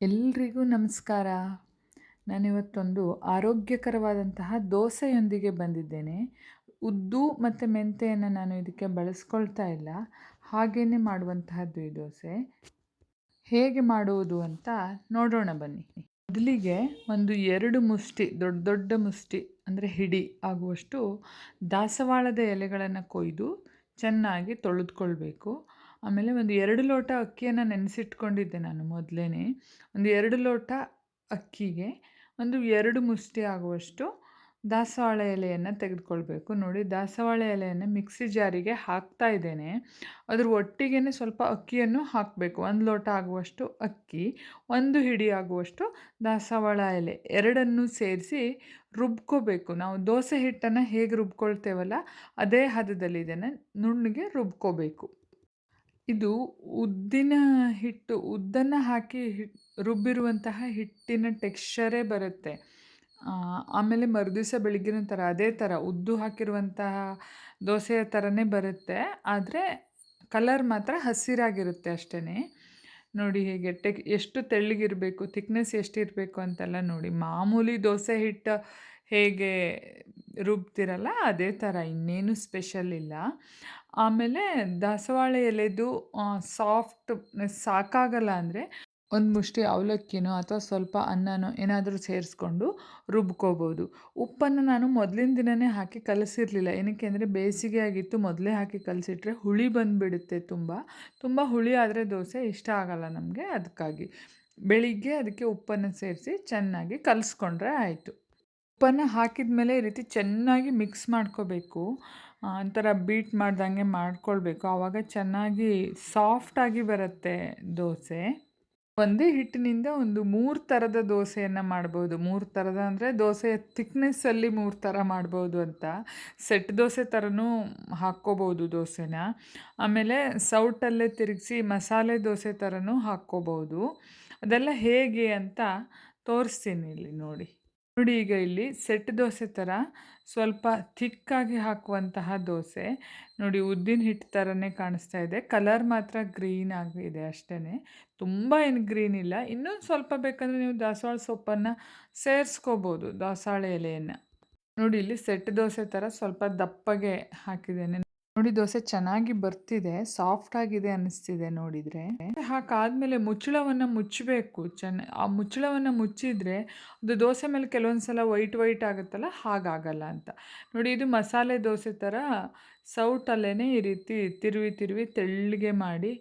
ಎಲ್ರಿಗೂ ನಮಸ್ಕಾರ. ನಾನಿವತ್ತೊಂದು ಆರೋಗ್ಯಕರವಾದಂತಹ ದೋಸೆಯೊಂದಿಗೆ ಬಂದಿದ್ದೇನೆ. ಉದ್ದು ಮತ್ತು ಮೆಂತೆಯನ್ನು ನಾನು ಇದಕ್ಕೆ ಬಳಸ್ಕೊಳ್ತಾ ಇಲ್ಲ. ಹಾಗೇ ಮಾಡುವಂತಹದ್ದು ಈ ದೋಸೆ. ಹೇಗೆ ಮಾಡುವುದು ಅಂತ ನೋಡೋಣ ಬನ್ನಿ. ಮೊದಲಿಗೆ ಒಂದು ಎರಡು ಮುಷ್ಟಿ, ದೊಡ್ಡ ದೊಡ್ಡ ಮುಷ್ಟಿ, ಅಂದರೆ ಹಿಡಿ ಆಗುವಷ್ಟು ದಾಸವಾಳದ ಎಲೆಗಳನ್ನು ಕೊಯ್ದು ಚೆನ್ನಾಗಿ ತೊಳೆದುಕೊಳ್ಬೇಕು. ಆಮೇಲೆ ಒಂದು ಎರಡು ಲೋಟ ಅಕ್ಕಿಯನ್ನು ನೆನೆಸಿಟ್ಕೊಂಡಿದ್ದೆ ನಾನು ಮೊದಲೇ ಒಂದು ಎರಡು ಲೋಟ ಅಕ್ಕಿಗೆ ಒಂದು ಎರಡು ಮುಷ್ಟಿ ಆಗುವಷ್ಟು ದಾಸವಾಳ ಎಲೆಯನ್ನು ತೆಗೆದುಕೊಳ್ಬೇಕು. ನೋಡಿ, ದಾಸವಾಳ ಎಲೆಯನ್ನು ಮಿಕ್ಸಿ ಜಾರಿಗೆ ಹಾಕ್ತಾ ಇದ್ದೇನೆ. ಅದ್ರ ಒಟ್ಟಿಗೆ ಸ್ವಲ್ಪ ಅಕ್ಕಿಯನ್ನು ಹಾಕಬೇಕು. ಒಂದು ಲೋಟ ಆಗುವಷ್ಟು ಅಕ್ಕಿ, ಒಂದು ಹಿಡಿ ಆಗುವಷ್ಟು ದಾಸವಾಳ ಎಲೆ ಎರಡನ್ನೂ ಸೇರಿಸಿ ರುಬ್ಕೋಬೇಕು. ನಾವು ದೋಸೆ ಹಿಟ್ಟನ್ನು ಹೇಗೆ ರುಬ್ಕೊಳ್ತೇವಲ್ಲ, ಅದೇ ಹದದಲ್ಲಿ ಇದನ್ನು ನುಣ್ಣಗೆ ರುಬ್ಕೋಬೇಕು. ಇದು ಉದ್ದಿನ ಹಿಟ್ಟು, ಉದ್ದನ್ನು ಹಾಕಿ ಹಿಟ್, ರುಬ್ಬಿರುವಂತಹ ಹಿಟ್ಟಿನ ಟೆಕ್ಸ್ಚರೇ ಬರುತ್ತೆ. ಆಮೇಲೆ ಮರುದಿವಸ ಬೆಳಗ್ಗಿನ ಥರ ಅದೇ ಥರ ಉದ್ದು ಹಾಕಿರುವಂತಹ ದೋಸೆಯ ಥರನೇ ಬರುತ್ತೆ. ಆದರೆ ಕಲರ್ ಮಾತ್ರ ಹಸಿರಾಗಿರುತ್ತೆ ಅಷ್ಟೇ ನೋಡಿ ಹೇಗೆ ಟೆಕ್, ಎಷ್ಟು ತೆಳ್ಳಗಿರಬೇಕು, ಥಿಕ್ನೆಸ್ ಎಷ್ಟಿರಬೇಕು ಅಂತೆಲ್ಲ ನೋಡಿ. ಮಾಮೂಲಿ ದೋಸೆ ಹಿಟ್ಟು ಹೇಗೆ ರುಬ್ತಿರಲ್ಲ ಅದೇ ಥರ ಇನ್ನೇನು ಸ್ಪೆಷಲ್ ಇಲ್ಲ. ಆಮೇಲೆ ದಾಸವಾಳ ಎಲೆದು ಸಾಫ್ಟ್ ಸಾಕಾಗಲ್ಲ ಅಂದರೆ ಒಂದು ಮುಷ್ಟಿ ಅವಲಕ್ಕಿನೋ ಅಥವಾ ಸ್ವಲ್ಪ ಅನ್ನನೋ ಏನಾದರೂ ಸೇರಿಸ್ಕೊಂಡು ರುಬ್ಕೋಬೋದು. ಉಪ್ಪನ್ನು ನಾನು ಮೊದಲಿನ ದಿನವೇ ಹಾಕಿ ಕಲಸಿರಲಿಲ್ಲ. ಏನಕ್ಕೆ ಅಂದರೆ ಬೇಸಿಗೆ ಆಗಿತ್ತು, ಮೊದಲೇ ಹಾಕಿ ಕಲಸಿಟ್ರೆ ಹುಳಿ ಬಂದುಬಿಡುತ್ತೆ ತುಂಬ. ತುಂಬ ಹುಳಿ ಆದರೆ ದೋಸೆ ಇಷ್ಟ ಆಗಲ್ಲ ನಮಗೆ, ಅದಕ್ಕಾಗಿ. ಬೆಳಿಗ್ಗೆ ಅದಕ್ಕೆ ಉಪ್ಪನ್ನು ಸೇರಿಸಿ ಚೆನ್ನಾಗಿ ಕಲಸ್ಕೊಂಡ್ರೆ ಆಯಿತು. ಉಪ್ಪನ್ನು ಹಾಕಿದ ಮೇಲೆ ಈ ರೀತಿ ಚೆನ್ನಾಗಿ ಮಿಕ್ಸ್ ಮಾಡ್ಕೋಬೇಕು. ಒಂಥರ ಬೀಟ್ ಮಾಡ್ದಂಗೆ ಮಾಡ್ಕೊಳ್ಬೇಕು. ಆವಾಗ ಚೆನ್ನಾಗಿ ಸಾಫ್ಟಾಗಿ ಬರುತ್ತೆ ದೋಸೆ. ಒಂದೇ ಹಿಟ್ಟಿನಿಂದ ಒಂದು ಮೂರು ಥರದ ದೋಸೆಯನ್ನು ಮಾಡ್ಬೋದು. ಮೂರು ಥರದ ಅಂದರೆ ದೋಸೆಯ ಥಿಕ್ನೆಸ್ಸಲ್ಲಿ ಮೂರು ಥರ ಮಾಡ್ಬೋದು ಅಂತ. ಸೆಟ್ ದೋಸೆ ಥರನೂ ಹಾಕ್ಕೋಬೋದು ದೋಸೆನ. ಆಮೇಲೆ ಸೌಟಲ್ಲೇ ತಿರುಗಿಸಿ ಮಸಾಲೆ ದೋಸೆ ಥರನೂ ಹಾಕ್ಕೋಬೋದು. ಅದೆಲ್ಲ ಹೇಗೆ ಅಂತ ತೋರಿಸ್ತೀನಿ ಇಲ್ಲಿ ನೋಡಿ. ನೋಡಿ ಈಗ ಇಲ್ಲಿ ಸೆಟ್ ದೋಸೆ ಥರ ಸ್ವಲ್ಪ ಥಿಕ್ಕಾಗಿ ಹಾಕುವಂತಹ ದೋಸೆ. ನೋಡಿ ಉದ್ದಿನ ಹಿಟ್ಟು ಥರನೇ ಕಾಣಿಸ್ತಾ ಇದೆ. ಕಲರ್ ಮಾತ್ರ ಗ್ರೀನ್ ಆಗಿದೆ ಅಷ್ಟೇ ತುಂಬ ಏನು ಗ್ರೀನ್ ಇಲ್ಲ. ಇನ್ನೊಂದು ಸ್ವಲ್ಪ ಬೇಕಂದರೆ ನೀವು ದಾಸವಾಳ ಸೊಪ್ಪನ್ನು ಸೇರಿಸ್ಕೋಬೋದು ದಾಸವಾಳ ಎಲೆಯನ್ನು. ನೋಡಿ ಇಲ್ಲಿ ಸೆಟ್ ದೋಸೆ ಥರ ಸ್ವಲ್ಪ ದಪ್ಪಗೆ ಹಾಕಿದ್ದೇನೆ. ನೋಡಿ ದೋಸೆ ಚೆನ್ನಾಗಿ ಬರ್ತಿದೆ ಸಾಫ್ಟ್ ಆಗಿದೆ ಅನಿಸ್ತಿದೆ ನೋಡಿದರೆ. ಹಾಕಾದ್ಮೇಲೆ ಮುಚ್ಚಳವನ್ನು ಮುಚ್ಚಬೇಕು. ಚೆನ್ನ, ಆ ಮುಚ್ಚಳವನ್ನು ಮುಚ್ಚಿದ್ರೆ ಅದು ದೋಸೆ ಮೇಲೆ ಕೆಲವೊಂದು ಸಲ ವೈಟ್ ವೈಟ್ ಆಗುತ್ತಲ್ಲ, ಹಾಗಾಗಲ್ಲ ಅಂತ. ನೋಡಿ ಇದು ಮಸಾಲೆ ದೋಸೆ ಥರ ಸೌಟಲ್ಲೇ ಈ ರೀತಿ ತಿರುವಿ ತಿರುವಿ ತೆಳ್ಳಗೆ ಮಾಡಿ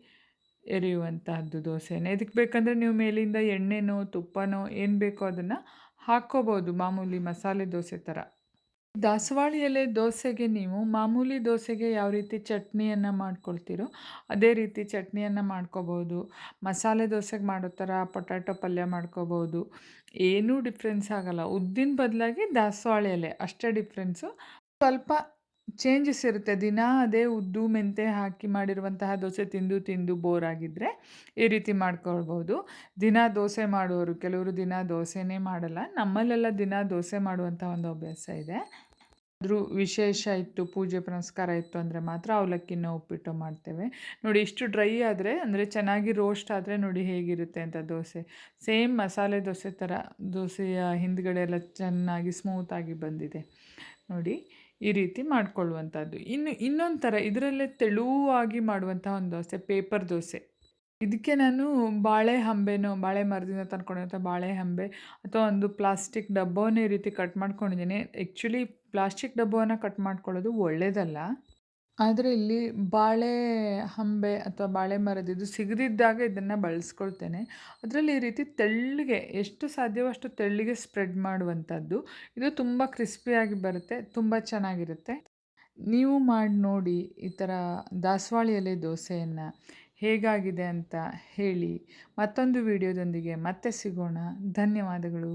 ಎರೆಯುವಂತಹದ್ದು ದೋಸೆನೇ. ಇದಕ್ಕೆ ಬೇಕಂದರೆ ನೀವು ಮೇಲಿಂದ ಎಣ್ಣೆನೋ, ತುಪ್ಪನೋ ಏನು ಬೇಕೋ ಅದನ್ನು ಹಾಕ್ಕೋಬೋದು ಮಾಮೂಲಿ ಮಸಾಲೆ ದೋಸೆ ಥರ ದಾಸವಾಳಿ ಎಲೆ ದೋಸೆಗೆ ನೀವು ಮಾಮೂಲಿ ದೋಸೆಗೆ ಯಾವ ರೀತಿ ಚಟ್ನಿಯನ್ನು ಮಾಡ್ಕೊಳ್ತೀರೋ ಅದೇ ರೀತಿ ಚಟ್ನಿಯನ್ನು ಮಾಡ್ಕೋಬೋದು. ಮಸಾಲೆ ದೋಸೆಗೆ ಮಾಡೋ ಥರ ಪೊಟ್ಯಾಟೊ ಪಲ್ಯ ಮಾಡ್ಕೋಬೋದು. ಏನೂ ಡಿಫ್ರೆನ್ಸ್ ಆಗೋಲ್ಲ. ಉದ್ದಿನ ಬದಲಾಗಿ ದಾಸವಾಳಿ ಎಲೆ ಅಷ್ಟೇ ಡಿಫ್ರೆನ್ಸು. ಸ್ವಲ್ಪ ಚೇಂಜಸ್ ಇರುತ್ತೆ. ದಿನ ಅದೇ ಉದ್ದು ಮೆಂತೆ ಹಾಕಿ ಮಾಡಿರುವಂತಹ ದೋಸೆ ತಿಂದು ತಿಂದು ಬೋರ್ ಆಗಿದ್ದರೆ ಈ ರೀತಿ ಮಾಡ್ಕೊಳ್ಬೋದು. ದಿನ ದೋಸೆ ಮಾಡುವವರು, ಕೆಲವರು ದಿನ ದೋಸೆನೇ ಮಾಡಲ್ಲ. ನಮ್ಮಲ್ಲೆಲ್ಲ ದಿನ ದೋಸೆ ಮಾಡುವಂಥ ಒಂದು ಅಭ್ಯಾಸ ಇದೆ. ಆದರೂ ವಿಶೇಷ ಇತ್ತು, ಪೂಜೆ ಪುನಸ್ಕಾರ ಇತ್ತು ಅಂದರೆ ಮಾತ್ರ ಅವಲಕ್ಕಿನ, ಉಪ್ಪಿಟ್ಟು ಮಾಡ್ತೇವೆ. ನೋಡಿ, ಇಷ್ಟು ಡ್ರೈ ಆದರೆ, ಅಂದರೆ ಚೆನ್ನಾಗಿ ರೋಸ್ಟ್ ಆದರೆ ನೋಡಿ ಹೇಗಿರುತ್ತೆ ಅಂತ ದೋಸೆ. ಸೇಮ್ ಮಸಾಲೆ ದೋಸೆ ಥರ ದೋಸೆಯ ಹಿಂದ್ಗಡೆ ಎಲ್ಲ ಚೆನ್ನಾಗಿ ಸ್ಮೂತಾಗಿ ಬಂದಿದೆ. ನೋಡಿ ಈ ರೀತಿ ಮಾಡ್ಕೊಳ್ಳುವಂಥದ್ದು. ಇನ್ನು ಇನ್ನೊಂದು ಥರ ಇದರಲ್ಲೇ ತೆಳುವಾಗಿ ಮಾಡುವಂಥ ಒಂದು ದೋಸೆ, ಪೇಪರ್ ದೋಸೆ. ಇದಕ್ಕೆ ನಾನು ಬಾಳೆ ಹಂಬೆನೋ, ಬಾಳೆ ಮರದಿಂದ ತಂದ್ಕೊಂಡಿರುವಂಥ ಬಾಳೆ ಹಂಬೆ ಅಥವಾ ಒಂದು ಪ್ಲಾಸ್ಟಿಕ್ ಡಬ್ಬವನ್ನು ಈ ರೀತಿ ಕಟ್ ಮಾಡ್ಕೊಂಡಿದ್ದೀನಿ. ಆ್ಯಕ್ಚುಲಿ ಪ್ಲಾಸ್ಟಿಕ್ ಡಬ್ಬವನ್ನು ಕಟ್ ಮಾಡ್ಕೊಳ್ಳೋದು ಒಳ್ಳೆಯದಲ್ಲ ಆದರೆ ಇಲ್ಲಿ ಬಾಳೆ ಹಂಬೆ ಅಥವಾ ಬಾಳೆ ಮರದಿದ್ದು ಸಿಗದಿದ್ದಾಗ ಇದನ್ನು ಬಳಸ್ಕೊಳ್ತೇನೆ. ಅದರಲ್ಲಿ ಈ ರೀತಿ ತೆಳ್ಳಗೆ ಎಷ್ಟು ಸಾಧ್ಯವೋ ಅಷ್ಟು ತೆಳ್ಳಗೆ ಸ್ಪ್ರೆಡ್ ಮಾಡುವಂಥದ್ದು. ಇದು ತುಂಬ ಕ್ರಿಸ್ಪಿಯಾಗಿ ಬರುತ್ತೆ, ತುಂಬ ಚೆನ್ನಾಗಿರುತ್ತೆ. ನೀವು ಮಾಡಿ ನೋಡಿ ಈ ಥರ ದಾಸವಾಳಿ ಎಲೆ ದೋಸೆಯನ್ನು ಹೇಗಾಗಿದೆ ಅಂತ ಹೇಳಿ ಮತ್ತೊಂದು ವಿಡಿಯೋದೊಂದಿಗೆ ಮತ್ತೆ ಸಿಗೋಣ. ಧನ್ಯವಾದಗಳು.